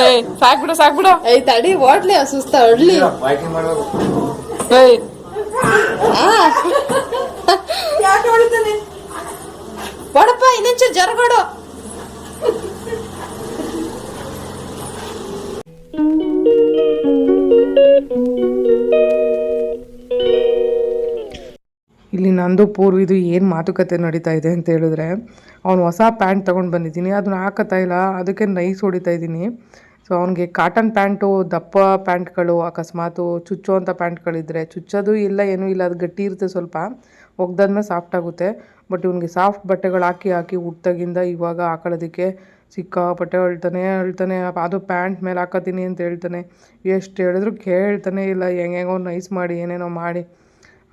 ಏಯ್ ಸಾಕ್ಬಿಡು ಸಾಕ್ಬಿಡು ಐ ತಡಿ ಹೋಟ್ಲಿ ಸುಸ್ತ ಹೊಡ್ಲಿ ವಾಕಿಂಗ್ ಮಾಡ್ಬೇಕು ಏಯ್ ಯಾಕೆ ಹೊಡಿತಾನೆ ಬಡಪ್ಪ ಇನ್ನೊಂಚೂರು ಜರಗೊಡು ಇಲ್ಲಿ ನಂದು ಪೂರ್ವಿದು ಏನು ಮಾತುಕತೆ ನಡೀತಾ ಇದೆ ಅಂತ ಹೇಳಿದ್ರೆ, ಅವ್ನು ಹೊಸ ಪ್ಯಾಂಟ್ ತೊಗೊಂಡು ಬಂದಿದ್ದೀನಿ, ಅದನ್ನ ಹಾಕತ್ತಾ ಇಲ್ಲ, ಅದಕ್ಕೆ ನೈಸ್ ಹೊಡಿತಾ ಇದ್ದೀನಿ. ಸೊ ಅವನಿಗೆ ಕಾಟನ್ ಪ್ಯಾಂಟು ದಪ್ಪ ಪ್ಯಾಂಟ್ಗಳು, ಅಕಸ್ಮಾತು ಚುಚ್ಚುವಂಥ ಪ್ಯಾಂಟ್ಗಳಿದ್ರೆ, ಚುಚ್ಚೋದು ಇಲ್ಲ, ಏನೂ ಇಲ್ಲ, ಅದು ಗಟ್ಟಿ ಇರುತ್ತೆ ಸ್ವಲ್ಪ, ಒಗ್ದಾದ್ಮೇಲೆ ಸಾಫ್ಟ್ ಆಗುತ್ತೆ. ಬಟ್ ಇವನಿಗೆ ಸಾಫ್ಟ್ ಬಟ್ಟೆಗಳು ಹಾಕಿ ಹಾಕಿ ಹುಟ್ಟಾಗಿಂದ ಇವಾಗ ಹಾಕೊಳ್ಳೋದಕ್ಕೆ ಸಿಕ್ಕಾಪಟ್ಟೆ ಹೇಳ್ತಾನೆ ಹೇಳ್ತಾನೆ ಅದು ಪ್ಯಾಂಟ್ ಮೇಲೆ ಹಾಕೋತೀನಿ ಅಂತ ಹೇಳ್ತಾನೆ. ಎಷ್ಟು ಹೇಳಿದ್ರು ಕೇಳ್ತಾನೆ ಇಲ್ಲ ಹೆಂಗೆಂಗೋ ನೈಸ್ ಮಾಡಿ, ಏನೇನೋ ಮಾಡಿ.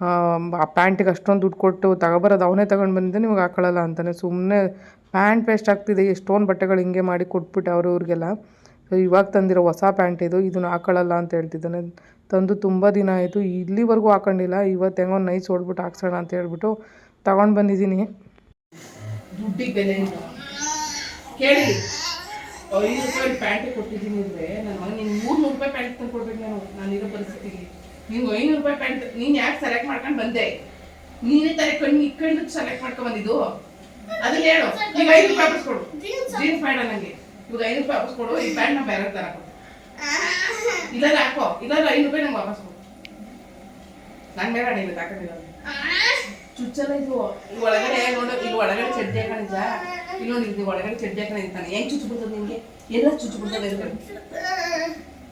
ಆ ಪ್ಯಾಂಟಿಗೆ ಅಷ್ಟೊಂದು ದುಡ್ಡು ಕೊಟ್ಟು ತಗೊಬರೋದು ಅವನೇ ತಗೊಂಡು ಬಂದಿದ್ದೆ, ನಿಮಗೆ ಹಾಕೊಳ್ಳಲ್ಲ ಅಂತಾನೆ. ಸುಮ್ಮನೆ ಪ್ಯಾಂಟ್ ವೇಸ್ಟ್ ಆಗ್ತಿದೆ, ಎಷ್ಟೊಂದು ಬಟ್ಟೆಗಳು ಹಿಂಗೆ ಮಾಡಿ ಕೊಟ್ಬಿಟ್ಟೆ ಅವರು ಇವ್ರಿಗೆಲ್ಲ. ಇವಾಗ ತಂದಿರೋ ಹೊಸ ಪ್ಯಾಂಟ್ ಇದು, ಇದನ್ನು ಹಾಕೊಳ್ಳಲ್ಲ ಅಂತ ಹೇಳ್ತಿದ್ದಾನೆ. ತಂದು ತುಂಬ ದಿನ ಆಯಿತು, ಇಲ್ಲಿವರೆಗೂ ಹಾಕೊಂಡಿಲ್ಲ, ಇವತ್ತು ಹೆಂಗೋ ನೈಸ್ ಹೊಡ್ಬಿಟ್ಟು ಹಾಕ್ಸೋಣ ಅಂತ ಹೇಳ್ಬಿಟ್ಟು ತಗೊಂಡು ಬಂದಿದ್ದೀನಿ. ಐದು ಪ್ಯಾಂಟ್ ಕೊಟ್ಟಿದ್ದೀನಿ ಅಂದರೆ ನಾನು ಮಗ ಮೂರು ನೂರು ರೂಪಾಯಿ ಪ್ಯಾಂಟ್ ತಂದು ಕೊಡ್ಬೇಕು ನಾನು, ನಾನಿರೋ ಪರಿಸ್ಥಿತಿಗೆ ನಿಂಗೆ ಐನೂರು ರೂಪಾಯಿ ಪ್ಯಾಂಟ್ ನೀನು ಯಾಕೆ ಸೆಲೆಕ್ಟ್ ಮಾಡ್ಕೊಂಡು ಬಂದೆ? ನೀನೇ ತಲೆ ಕಣ್ಣು ಇಕ್ಕೊಂಡು ಸೆಲೆಕ್ಟ್ ಮಾಡ್ಕೊಂಡು ಬಂದಿದ್ದು? ಅದನ್ನ ಹೇಳು, ಈಗ ಐದು ರೂಪಾಯಿ ವಾಪಸ್ ಕೊಡು. ಜೀನ್ಸ್ ಬೇಡ ನನಗೆ ಇವಾಗ ಐದು ರೂಪಾಯಿ ವಾಪಸ್ ಕೊಡು, ಈ ಪ್ಯಾಂಟ್ ನಾವು ಬೇರೆ ತರ ಕೊಡು ಇಲ್ಲಾರ ಹಾಕೋ ಇಲ್ಲ ಐದು ರೂಪಾಯಿ ನಂಗೆ ವಾಪಸ್ ಕೊಡು. ನಾನು ಬೇರೆ ನೀವು ತಾಕಿಲ್ಲ ಚುಚ್ಚಲ್ಲ ಇದು ಇಲ್ಲಿ ಒಳಗಡೆ ನೋಡು ಇಲ್ಲಿ ಒಳಗಡೆ ಚಡ್ಡಿ ಹಾಕೊಂಡಿದ್ದ ಇಲ್ಲಿ ನೋಡಿ ಇದು ಒಳಗಡೆ ಚಡ್ಡಿ ಹಾಕೊಂಡಿದ್ದಾನೆ ಹೆಂಗ್ ಚುಚ್ಚು ಬಿಡ್ತದೆ ನಿಮ್ಗೆ ಎಲ್ಲ ಚುಚ್ಚು ಬಿಡ್ತದೆ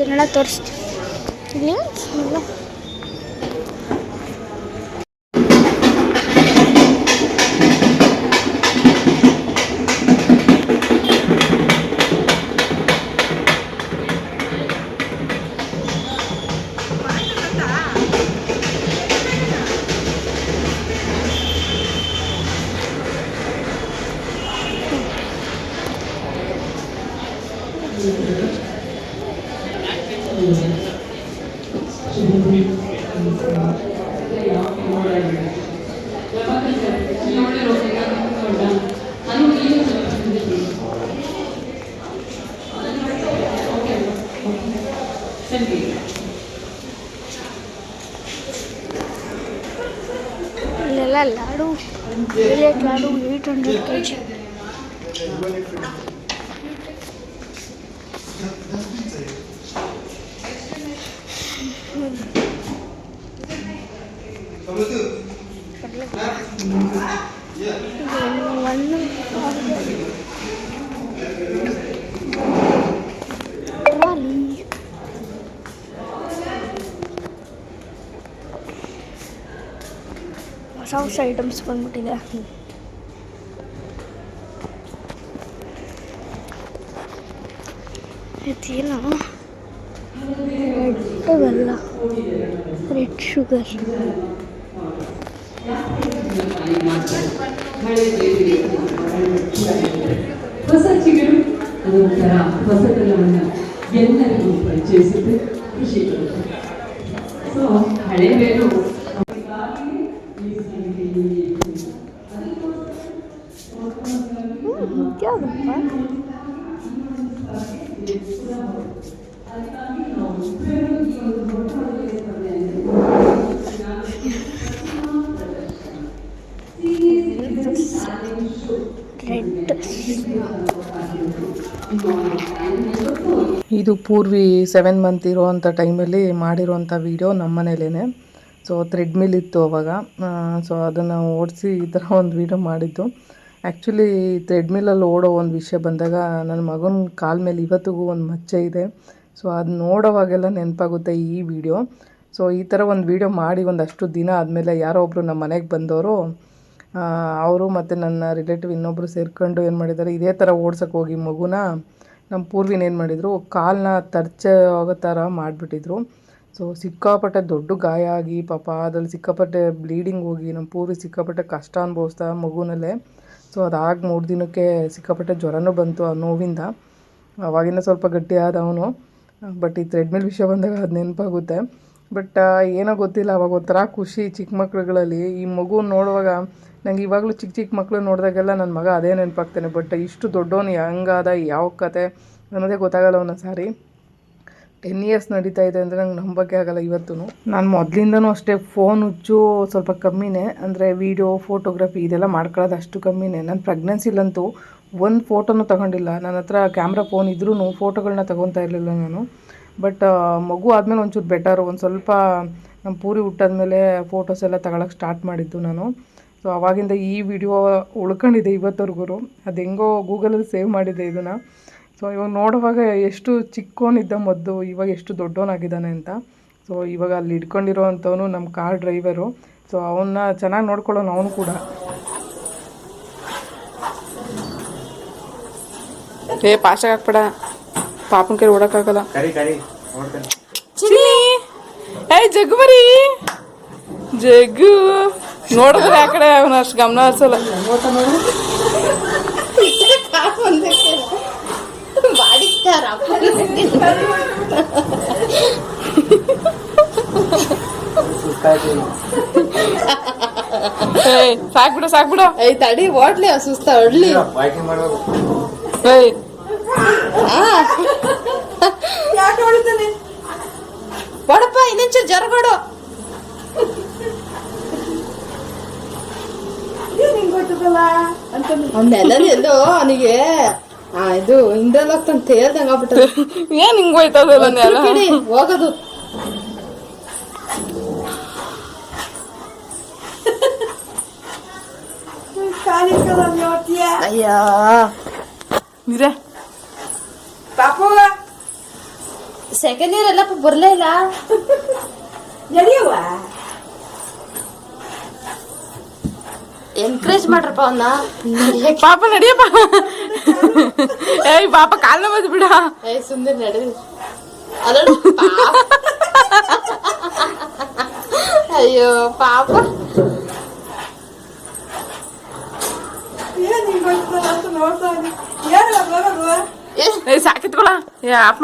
ಅದನ್ನೆಲ್ಲ ತೋರಿಸ್ತೀನಿ. ಇಲ್ಲಿ ಇಲ್ಲೆಲ್ಲ laddu biryani laddu eight hundred K G ಹೊಸ ಹೊಸ ಐಟಮ್ಸ್ ಬಂದ್ಬಿಟ್ಟಿದೆ ಇದೇನು ರೆಡ್ ಬೆಲ್ಲ ರೆಡ್ ಶುಗರ್ ಹೊಸ ಚಿಗುರು ಅದೊಂಥರ ಹೊಸತನವನ್ನು ಎಲ್ಲರಿಗೂ ಪರಿಚಯಿಸುತ್ತೆ ಖುಷಿ ಕೊಡುತ್ತೆ ಸೊ ಹಳೆ ಬೇರು ಇದ್ಯಾವುದಪ್ಪ ಇದು ಪೂರ್ವಿ ಸೆವೆನ್ ಮಂತ್ ಇರೋವಂಥ ಟೈಮಲ್ಲಿ ಮಾಡಿರೋವಂಥ ವೀಡಿಯೋ ನಮ್ಮ ಮನೇಲೇ ಸೊ ಮಿಲ್ ಇತ್ತು ಅವಾಗ. ಸೊ ಅದನ್ನು ಓಡಿಸಿ ಈ ಥರ ಒಂದು ವೀಡಿಯೋ ಮಾಡಿದ್ದು. ಆ್ಯಕ್ಚುಲಿ ಮಿಲ್ಲಲ್ಲಿ ಓಡೋ ಒಂದು ವಿಷಯ ಬಂದಾಗ ನನ್ನ ಮಗನ ಕಾಲ ಮೇಲೆ ಇವತ್ತಿಗೂ ಒಂದು ಮಚ್ಚೆ ಇದೆ. ಸೊ ಅದು ನೋಡೋವಾಗೆಲ್ಲ ನೆನಪಾಗುತ್ತೆ ಈ ವಿಡಿಯೋ ಸೊ ಈ ಥರ ಒಂದು ವೀಡಿಯೋ ಮಾಡಿ ಒಂದಷ್ಟು ದಿನ ಆದಮೇಲೆ ಯಾರೋ ಒಬ್ಬರು ನಮ್ಮ ಮನೆಗೆ ಬಂದವರು ಅವರು ಮತ್ತು ನನ್ನ ರಿಲೇಟಿವ್ ಇನ್ನೊಬ್ಬರು ಸೇರ್ಕೊಂಡು ಏನು ಮಾಡಿದ್ದಾರೆ, ಇದೇ ಥರ ಓಡ್ಸೋಕೆ ಹೋಗಿ ಮಗುನ ನಮ್ಮ ಪೂರ್ವಿನ ಏನು ಮಾಡಿದರು ಕಾಲನ್ನ ತರ್ಚ ಆಗೋ ಥರ ಮಾಡಿಬಿಟ್ಟಿದ್ರು. ಸೊ ಸಿಕ್ಕಾಪಟ್ಟೆ ದೊಡ್ಡ ಗಾಯ ಆಗಿ, ಪಾಪ ಅದ್ರಲ್ಲಿ ಸಿಕ್ಕಾಪಟ್ಟೆ ಬ್ಲೀಡಿಂಗ್ ಹೋಗಿ ನಮ್ಮ ಪೂರ್ವಿ ಸಿಕ್ಕಾಪಟ್ಟೆ ಕಷ್ಟ ಅನುಭವಿಸ್ತಾ ಮಗುನಲ್ಲೇ. ಸೊ ಅದಾಗಿ ಮೂರು ದಿನಕ್ಕೆ ಸಿಕ್ಕಾಪಟ್ಟೆ ಜ್ವರನೂ ಬಂತು ಆ ನೋವಿಂದ. ಅವಾಗಿನ ಸ್ವಲ್ಪ ಗಟ್ಟಿ ಆದ ಅವನು. ಬಟ್ ಈ ಥ್ರೆಡ್ಮಿಲ್ ವಿಷಯ ಬಂದಾಗ ಅದು ನೆನಪಾಗುತ್ತೆ. ಬಟ್ ಏನೋ ಗೊತ್ತಿಲ್ಲ, ಅವಾಗ ಒಂಥರ ಖುಷಿ ಚಿಕ್ಕ ಮಕ್ಳುಗಳಲ್ಲಿ ಈ ಮಗು ನೋಡುವಾಗ ನಂಗೆ ಇವಾಗಲೂ ಚಿಕ್ಕ ಚಿಕ್ಕ ಮಕ್ಕಳು ನೋಡಿದಾಗೆಲ್ಲ ನನ್ನ ಮಗ ಅದೇ ನೆನಪಾಗ್ತಾನೆ, ಬಟ್ ಇಷ್ಟು ದೊಡ್ಡವನು ಹೆಂಗಾದ, ಯಾವ ಕತೆ ಅನ್ನೋದೇ ಗೊತ್ತಾಗಲ್ಲ ಒಂದೊಂದು ಸಾರಿ ಟೆನ್ ಇಯರ್ಸ್ ನಡೀತಾ ಇದೆ ಅಂದರೆ ನಂಗೆ ನಂಬೋಕ್ಕೆ ಆಗಲ್ಲ ಇವತ್ತೂ ನಾನು ಮೊದಲಿಂದನೂ ಅಷ್ಟೇ ಫೋನ್ ಹುಚ್ಚು ಸ್ವಲ್ಪ ಕಮ್ಮಿನೇ, ಅಂದರೆ ವೀಡಿಯೋ ಫೋಟೋಗ್ರಫಿ ಇದೆಲ್ಲ ಮಾಡ್ಕೊಳ್ಳೋದು ಅಷ್ಟು ಕಮ್ಮಿನೇ. ನಾನು ಪ್ರೆಗ್ನೆನ್ಸಿಲ್ಲಂತೂ ಒಂದು ಫೋಟೋನೂ ತಗೊಂಡಿಲ್ಲ. ನನ್ನ ಹತ್ರ ಕ್ಯಾಮ್ರಾ ಫೋನ್ ಇದ್ರೂ ಫೋಟೋಗಳನ್ನ ತೊಗೊತಾ ಇರಲಿಲ್ಲ ನಾನು. ಬಟ್ ಮಗು ಆದಮೇಲೆ ಒಂಚೂರು ಬೆಟರು ಒಂದು ಸ್ವಲ್ಪ ನಮ್ಮ ಪೂರಿ ಹುಟ್ಟಾದ್ಮೇಲೆ ಫೋಟೋಸ್ ಎಲ್ಲ ತಗೊಳಕ್ಕೆ ಸ್ಟಾರ್ಟ್ ಮಾಡಿದ್ದು ನಾನು. ಸೊ ಅವಾಗಿಂದ ಈ ವಿಡಿಯೋ ಉಳ್ಕೊಂಡಿದೆ ಇವತ್ತವರೆಗೂ ಅದು ಹೆಂಗೋ ಗೂಗಲಲ್ಲಿ ಸೇವ್ ಮಾಡಿದೆ ಇದನ್ನು. ಸೊ ಇವಾಗ ನೋಡುವಾಗ ಎಷ್ಟು ಚಿಕ್ಕವನಿದ್ದ ಮೊದ್ದು ಇವಾಗ ಎಷ್ಟು ದೊಡ್ಡವನಾಗಿದ್ದಾನೆ ಅಂತ. ಸೊ ಇವಾಗ ಅಲ್ಲಿ ಇಟ್ಕೊಂಡಿರೋ ಅಂಥವನು ನಮ್ಮ ಕಾರ್ ಡ್ರೈವರು ಸೊ ಅವನ್ನ ಚೆನ್ನಾಗಿ ನೋಡ್ಕೊಳ್ಳೋನು ಅವನು ಕೂಡ. ಏ ಪಾಸ್ಟಾಗಿ ಹಾಕ್ಬೇಡ. ಪಾಪನ ಕೈ ಓಡಕ್ಕಾಗಲ್ಲ. ಕರಿ ಕರಿ. ನೋಡ್ತೇನೆ. ಚಿನ್ನಿ! ಏಯ್ ಜಗ್ಗು ಬರೀ ಜಗ್ಗು! ನೋಡಿದ್ರೆ ಆ ಕಡೆ ಅವನು ಅಷ್ಟು ಗಮನ ಹರಿಸಲ್ಲ. ಸಾಕ್ಬಿಡು ಸಾಕ್ಬಿಡು ಐ ತಡಿ ಓಡ್ಲಿ ಸುಸ್ತ ಹೊಡ್ಲಿ ಯಾಕೆ ಹೊಡಿತಾನೆ? ಬಡಪ್ಪ ಇನ್ನೊಂಚೂರು ಜರಗೊಡು ಅವನ್ನೆಲ್ಲ ಎಲ್ಲೋ ಅವನಿಗೆ. ಆ ಇದು ಇಂದ್ರಲ್ ಹೋಗ್ತಾನೆ ತೇಲ್ದಂಗ ಆಗ್ಬಿಟ್ಟ ಏನ್ ಹಿಂಗ್ ಹೋಯ್ತದಲ್ಲ ನೆಲ? ಕಿಡಿ ಹೋಗೋದು. ಅಯ್ಯ. ನಿರೆ ಸೆಕೆಂಡ್ ಇಯರ್ ಎಲ್ಲ ಬರ್ಲೇ ಇಲ್ಲ. ಎನ್ಕರೇಜ್ ಮಾಡ್ರಪ್ಪ ಅವನ್ನ ಪಾಪ ನಡಿಯಪ್ಪ. ಏಯ್ ಪಾಪ ಕಾಲ್ನ ಬಂದ್ ಬಿಡ ಏ ಸುಂದರ್ ನಡಿ ಅಯ್ಯೋ ಪಾಪ. ಸಾಕಿತ್ಕೊಳ ಏ ಆಪ್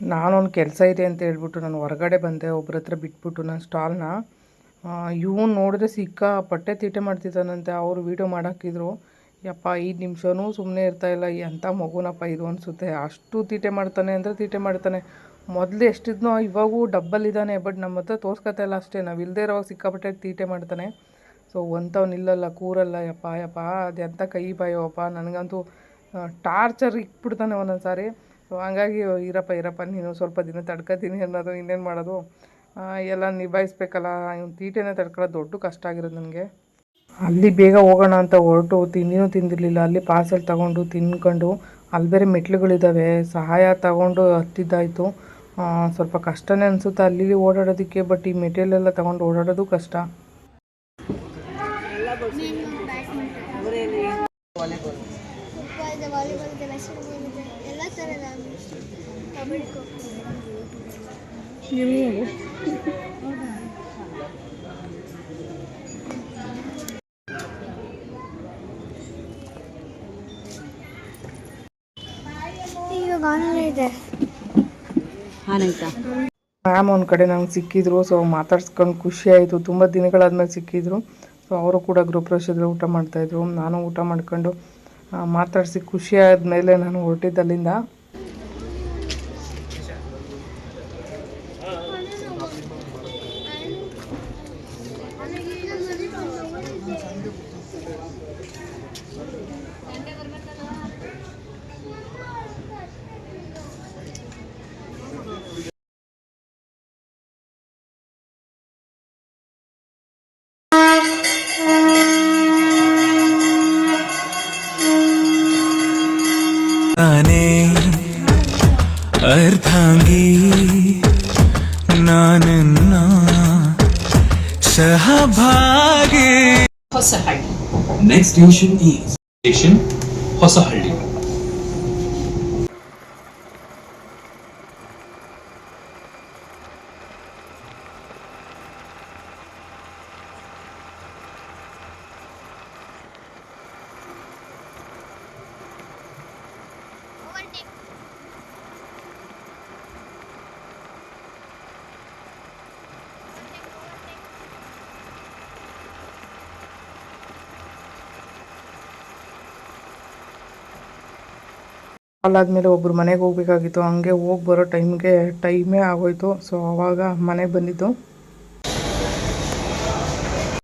ನಾನೊಂದು ಕೆಲಸ ಇದೆ ಅಂತ ಹೇಳ್ಬಿಟ್ಟು ನಾನು ಹೊರಗಡೆ ಬಂದೆ ಒಬ್ಬರ ಹತ್ರ ಬಿಟ್ಬಿಟ್ಟು ನಾನು ಸ್ಟಾಲ್ನ ಇವನು ನೋಡಿದ್ರೆ ಸಿಕ್ಕಾಪಟ್ಟೆ ತೀಟೆ ಮಾಡ್ತಿದ್ದಾನಂತೆ, ಅವರು ವೀಡಿಯೋ ಮಾಡಾಕಿದ್ರು. ಯಪ್ಪ, ಐದು ನಿಮಿಷನೂ ಸುಮ್ಮನೆ ಇರ್ತಾ ಇಲ್ಲ ಎಂಥ ಮಗುನಪ್ಪ ಇದು ಅನಿಸುತ್ತೆ. ಅಷ್ಟು ತೀಟೆ ಮಾಡ್ತಾನೆ ಅಂದರೆ ತೀಟೆ ಮಾಡ್ತಾನೆ. ಮೊದಲು ಎಷ್ಟಿದ್ನೋ, ಇವಾಗೂ ಡಬ್ಬಲ್ ಇದ್ದಾನೆ ಬಟ್ ನಮ್ಮ ಹತ್ರ ತೋರ್ಸ್ಕೊತಾ ಇಲ್ಲ ಅಷ್ಟೇ. ನಾವು ಇಲ್ಲದೇ ಇರೋವಾಗ ಸಿಕ್ಕಾಪಟ್ಟೆ ತೀಟೆ ಮಾಡ್ತಾನೆ. ಸೊ ಒಂಥವ್ ನಿಲ್ಲಲ್ಲ ಕೂರಲ್ಲ, ಯಪ್ಪ ಯಪ್ಪ ಅದೆಂಥ ಎಂಥ ಕೈ ಬಾಯೋಪ್ಪ ನನಗಂತೂ ಟಾರ್ಚರ್ ಇಕ್ಬಿಡ್ತಾನೆ ಒಂದೊಂದು ಸಾರಿ ಸೊ ಹಂಗಾಗಿ ಇರಪ್ಪ ಇರಪ್ಪ, ನೀನು ಸ್ವಲ್ಪ ದಿನ ತಡ್ಕೊತೀನಿ ಅನ್ನೋದು, ಇನ್ನೇನು ಮಾಡೋದು? ಎಲ್ಲ ನಿಭಾಯಿಸ್ಬೇಕಲ್ಲ, ಇವ್ನು ತೀಟೆನೇ ತಡ್ಕೊಳ್ಳೋದು ದೊಡ್ಡ ಕಷ್ಟ ಆಗಿರೋದು ನನಗೆ. ಅಲ್ಲಿ ಬೇಗ ಹೋಗೋಣ ಅಂತ ಹೊರಟು ತಿಂದಿನೂ ತಿಂದಿರಲಿಲ್ಲ, ಅಲ್ಲಿ ಪಾರ್ಸೆಲ್ ತಗೊಂಡು, ತಿನ್ಕೊಂಡು, ಅಲ್ಲಿ ಬೇರೆ ಮೆಟ್ಲುಗಳಿದ್ದಾವೆ ಸಹಾಯ ತಗೊಂಡು ಹತ್ತಿದ್ದಾಯಿತು. ಸ್ವಲ್ಪ ಕಷ್ಟನೇ ಅನಿಸುತ್ತೆ ಅಲ್ಲಿ ಓಡಾಡೋದಕ್ಕೆ ಬಟ್ ಈ ಮೆಟೀರಿಯಲ್ ಎಲ್ಲ ತಗೊಂಡು ಓಡಾಡೋದು ಕಷ್ಟ. ಇದೆ ವಾಲಿಬಾಲ್ ಇದೆ ಎಲ್ಲ ಥರದ ಕಬಡ್ಡಿ ಖೋ ಇದೆ. ಮ್ಯಾಮ್ ಒಂದು ಕಡೆ ನಂಗೆ ಸಿಕ್ಕಿದ್ರು ಸೊ ಮಾತಾಡ್ಸ್ಕೊಂಡು ಖುಷಿ ಆಯಿತು. ತುಂಬ ದಿನಗಳಾದ್ಮೇಲೆ ಸಿಕ್ಕಿದ್ರು. ಸೊ ಅವರು ಕೂಡ ಗೃಹಪ್ರವೇಶದಲ್ಲಿ ಊಟ ಮಾಡ್ತಾಯಿದ್ರು ನಾನು ಊಟ ಮಾಡ್ಕೊಂಡು ಮಾತಾಡಿಸಿ ಖುಷಿ ಆದಮೇಲೆ ನಾನು ಹೊರಟಿದ್ದಲ್ಲಿಂದ ನನಗೆ Next station is Station Hosahalli. ಅಲ್ಲಾದ್ಮೇಲೆ ಒಬ್ರು ಮನೆಗೆ ಹೋಗ್ಬೇಕಾಗಿತ್ತು. ಹಂಗೆ ಹೋಗಿ ಬರೋ ಟೈಮ್ಗೆ ಟೈಮೇ ಆಗೋಯ್ತು. ಸೊ ಅವಾಗ ಮನೆಗೆ ಬಂದಿದ್ದು.